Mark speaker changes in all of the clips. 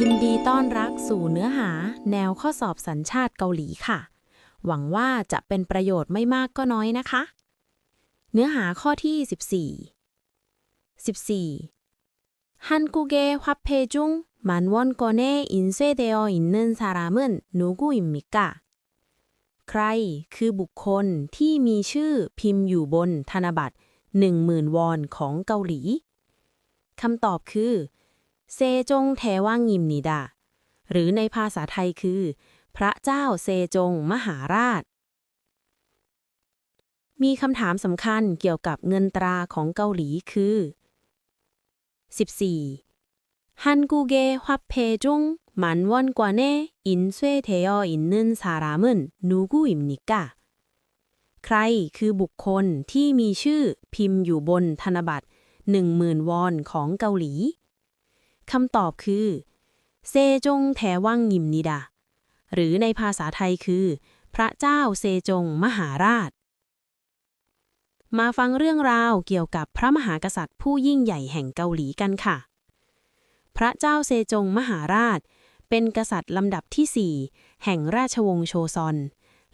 Speaker 1: ยินดีต้อนรับสู่เนื้อหา แนวข้อสอบสัญชาติเกาหลีค่ะ หวังว่าจะเป็นประโยชน์ไม่มากก็น้อยนะคะ เนื้อหาข้อที่ 14 14한국에화폐중만원권에인쇄되어있는사람은누구입니까ใครคือบุคคลที่มีชื่อพิมพ์อยู่บนธนบัตร 10,000 วอนของเกาหลีคำตอบคือ เซจงแทว่างยิมนิดา หรือในภาษาไทยคือ พระเจ้าเซจงมหาราช มีคำถามสำคัญเกี่ยวกับเงินตราของเกาหลีคือ 14. 한국의 화폐 중 만 원권에 인쇄되어 있는 사람은 누구입니까? ใครคือบุคคลที่มีชื่อพิมพ์อยู่บนธนบัตร10,000 วอนของเกาหลี คำตอบคือเซจงแทว่างยิมนิดา หรือในภาษาไทยคือ พระเจ้าเซจงมหาราช มาฟังเรื่องราวเกี่ยวกับพระมหากษัตริย์ผู้ยิ่งใหญ่แห่งเกาหลีกันค่ะ พระเจ้าเซจงมหาราช เป็นกษัตริย์ลำดับที่4แห่งราชวงศ์โชซอน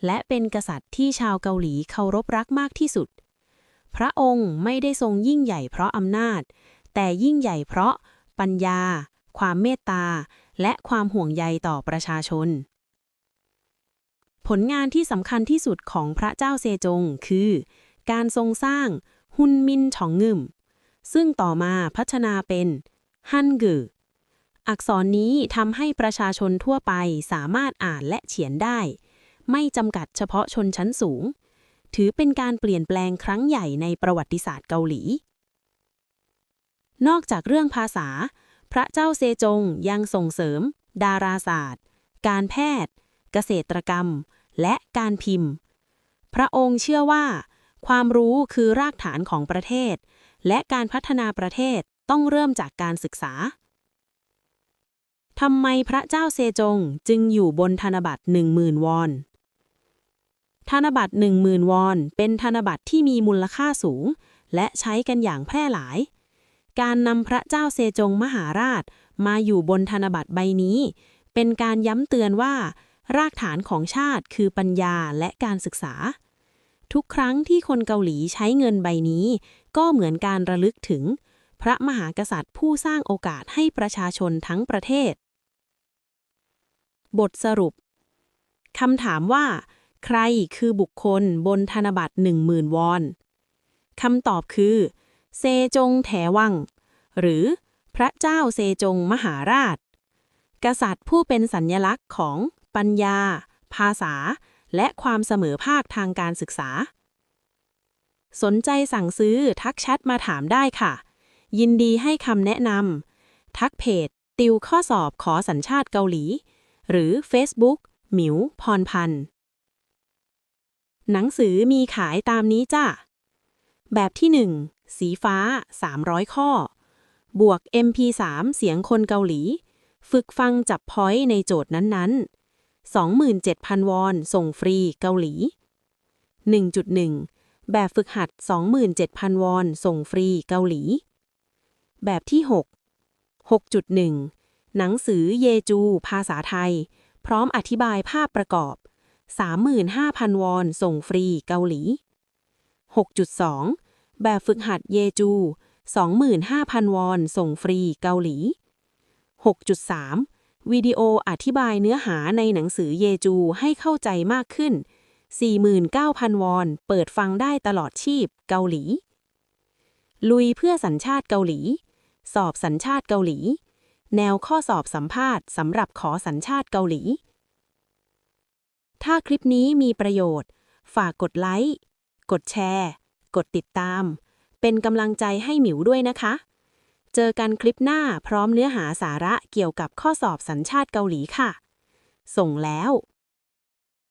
Speaker 1: และเป็นกษัตริย์ที่ชาวเกาหลีเคารพรักมากที่สุด พระองค์ไม่ได้ทรงยิ่งใหญ่เพราะอำนาจ แต่ยิ่งใหญ่เพราะ ปัญญา ความเมตตา และความห่วงใยต่อประชาชน ผลงานที่สำคัญที่สุดของพระเจ้าเซจงคือ การทรงสร้างฮุนมินฉองงึม ซึ่งต่อมาพัฒนาเป็นฮันกึอักษรนี้ทำให้ประชาชนทั่วไปสามารถอ่านและเขียนได้ ไม่จำกัดเฉพาะชนชั้นสูง ถือเป็นการเปลี่ยนแปลงครั้งใหญ่ในประวัติศาสตร์เกาหลี นอกจากเรื่องภาษา พระเจ้าเซจงยังส่งเสริม ดาราศาสตร์ การแพทย์ เกษตรกรรม และการพิมพ์ พระองค์เชื่อว่า ความรู้คือรากฐานของประเทศ และการพัฒนาประเทศต้องเริ่มจากการศึกษาทำไมพระเจ้าเซจงจึงอยู่บนธนบัตร10,000 วอน ธนบัตร10,000 วอน เป็นธนบัตรที่มีมูลค่าสูง และใช้กันอย่างแพร่หลาย การนำพระเจ้าเซจงมหาราช มาอยู่บนธนบัตรใบนี้ เป็นการย้ำเตือนว่า รากฐานของชาติคือปัญญาและการศึกษา ทุกครั้งที่คนเกาหลีใช้เงินใบนี้ ก็เหมือนการระลึกถึง พระมหากษัตริย์ผู้สร้างโอกาสให้ประชาชนทั้งประเทศ บทสรุปคำถามว่า ใครคือบุคคลบนธนบัตร10,000 วอนคำตอบคือ เซจงแถวัง หรือพระเจ้าเซจงมหาราช กษัตริย์ผู้เป็นสัญญลักษณ์ของปัญญา ภาษา และความเสมอภาคทางการศึกษา สนใจสั่งซื้อทักแชทมาถามได้ค่ะ ยินดีให้คำแนะนำทักเพจ ติวข้อสอบขอสัญชาติเกาหลี หรือ Facebook หมิวพรพันธ์หนังสือมีขายตามนี้จ้ะ แบบที่ 1 สีฟ้า 300 ข้อ บวก MP3 เสียงคนเกาหลี ฝึกฟังจับพอยต์ในโจทย์นั้นๆ 27,000 วอน ส่งฟรีเกาหลี 1.1 แบบฝึกหัด 27,000 วอน ส่งฟรีเกาหลี แบบที่ 6 6.1 หนังสือเยจู ภาษาไทย พร้อมอธิบายภาพประกอบ 35,000 วอน ส่งฟรีเกาหลี6.2 แบบฝึกหัดเยจู 25,000 วอน ส่งฟรีเกาหลี 6.3 วิดีโออธิบายเนื้อหาในหนังสือเยจูให้เข้าใจมากขึ้น 49,000 วอน เปิดฟังได้ตลอดชีพเกาหลี ลุยเพื่อสัญชาติเกาหลี สอบสัญชาติเกาหลี แนวข้อสอบสัมภาษณ์สำหรับขอสัญชาติเกาหลี ถ้าคลิปนี้มีประโยชน์ ฝากกดไลค์ กดแชร์ กดติดตาม เป็นกำลังใจให้หมิวด้วยนะคะ เจอกันคลิปหน้าพร้อมเนื้อหาสาระเกี่ยวกับข้อสอบสัญชาติเกาหลีค่ะ ส่งแล้ว